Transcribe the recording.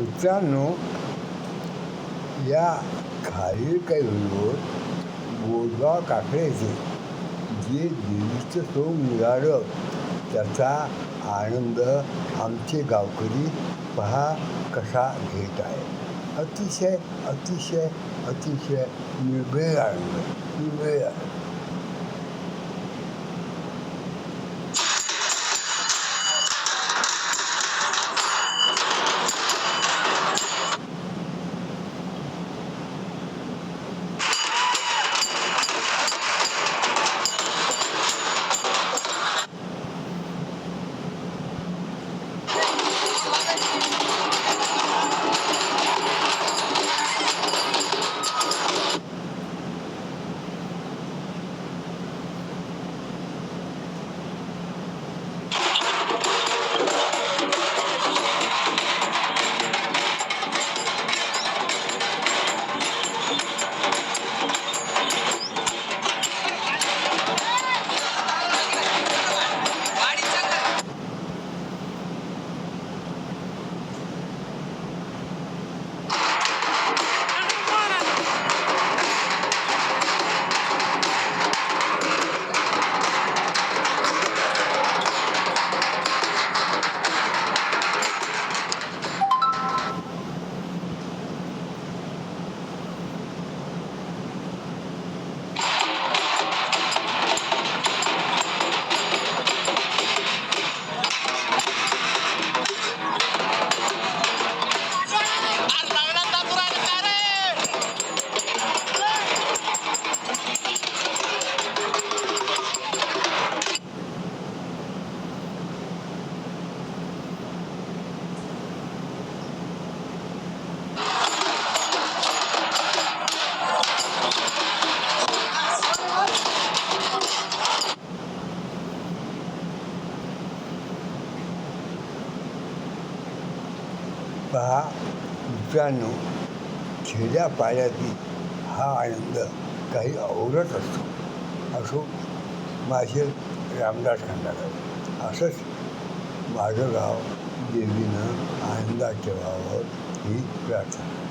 मित्रांनो या खालील काही व्हिडिओत बोरगाव काकड्याचे जे देवीचं सोंग मिळालं त्याचा आनंद आमचे गावकरी पहा कसा घेत आहे. अतिशय अतिशय अतिशय निर्भय आनंद निर्भय पहा मित्रांनो खेड्यापाड्यातील हा आनंद काही औरत असतो असो माझे रामदास खंडाकर असंच माझं गाव देवीनं आनंदात ठेवावं ही प्रार्थना.